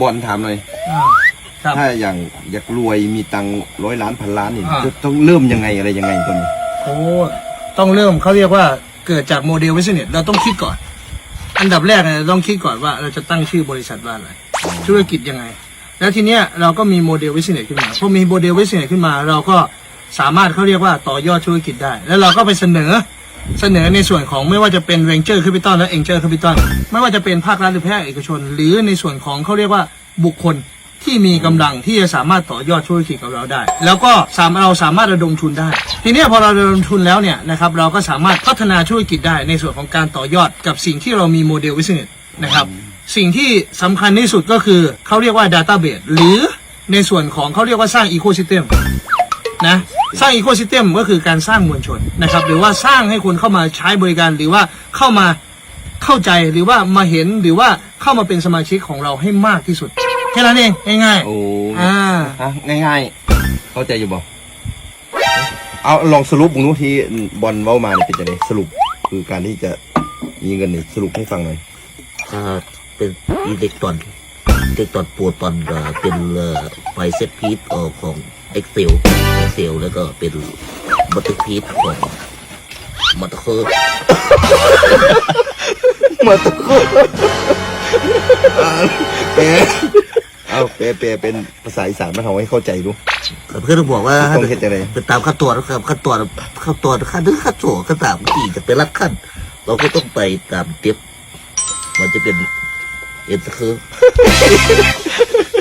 บอลถามหน่อย อ่าครับ ถ้าอย่างอยากรวยมีตังค์ร้อยล้านพันล้านนี่อ่า จะต้องเริ่มยังไงอะไรยังไงตัวนี้โอ้ต้องเริ่มเขาเรียกว่าเกิดจากโมเดลวิสเนสเราต้องคิดก่อน อันดับแรกเนี่ยเราต้องคิดก่อนว่าเราจะตั้งชื่อบริษัทว่าอะไรธุรกิจยังไง แล้วทีเนี้ยเราก็มีโมเดลวิสเนสขึ้นมาพอมีโมเดลวิสเนสขึ้นมา เราก็สามารถเขาเรียกว่าต่อยอดธุรกิจได้ แล้วเราก็ไปเสนอ เสนอในส่วนของไม่ว่าจะเป็น Venture Capital และ Angel Capital ไม่ว่าจะเป็นภาครัฐหรือภาคเอกชน หรือในส่วนของเขาเรียกว่าบุคคลที่มีกำลังที่จะสามารถต่อยอดธุรกิจกับเราได้ แล้วก็สามเราสามารถระดมทุนได้ ทีนี้พอเราระดมทุนแล้วเนี่ยนะครับเราก็สามารถพัฒนาธุรกิจได้ในส่วนของการต่อยอดกับสิ่งที่เรามีโมเดลวิสเนสนะครับสิ่งที่สำคัญที่สุดก็คือเขาเรียกว่า Database หรือในส่วนของเขาเรียกว่าสร้าง Ecosystem นะ สร้างอีโค y ิสเต็มก็คือการสร้างมวลชนนะครับ หรือว่าสร้างให้คนเข้ามาใช้บริการหรือว่าเข้ามาเข้าใจหรือว่ามาเห็นหรือว่าเข้ามาเป็นสมาชิกของเราให้มากที่สุดแค่นั้นเองง่ายโอ้ๆอ่าฮะง่ายๆ เข้าใจอยู่บ่เอาลองสรุปมึงนู้ที่บอลเว้ามาเนี่ยเป็นยังไงสรุปคือการที่จะมีเงินนี่สรุปให้ฟังหน่อยถ้าเป็นอิเล็กตรอน อิเล็กตรอนโปรตอนก็เป็นไฟเซตพีทของ Excel Excel แล้วก็เป็นบัตเตอร์พีทของมัตเตอร์มาตะโกนอ่าแปลเอาแปลแปลเป็นภาษาอีสานมาทำให้เข้าใจดูเพื่อนบอกว่าต้องเฮ็ดจังไดเป็นตามขั้นตอนนะครับขั้นตอนขั้นตอนขั้นหรือขั้นโซ่ขั้นตามที่จะเป็นรัดขั้น เราก็ต้องไปตามเต็ปมันจะเป็น เอ็นสคือ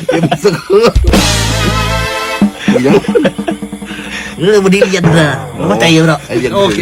เอ็มสเกอร์ยังเรื่องวันนี้เรียันนะเข้าใจอยู่เนาะไอ้ยังโอเค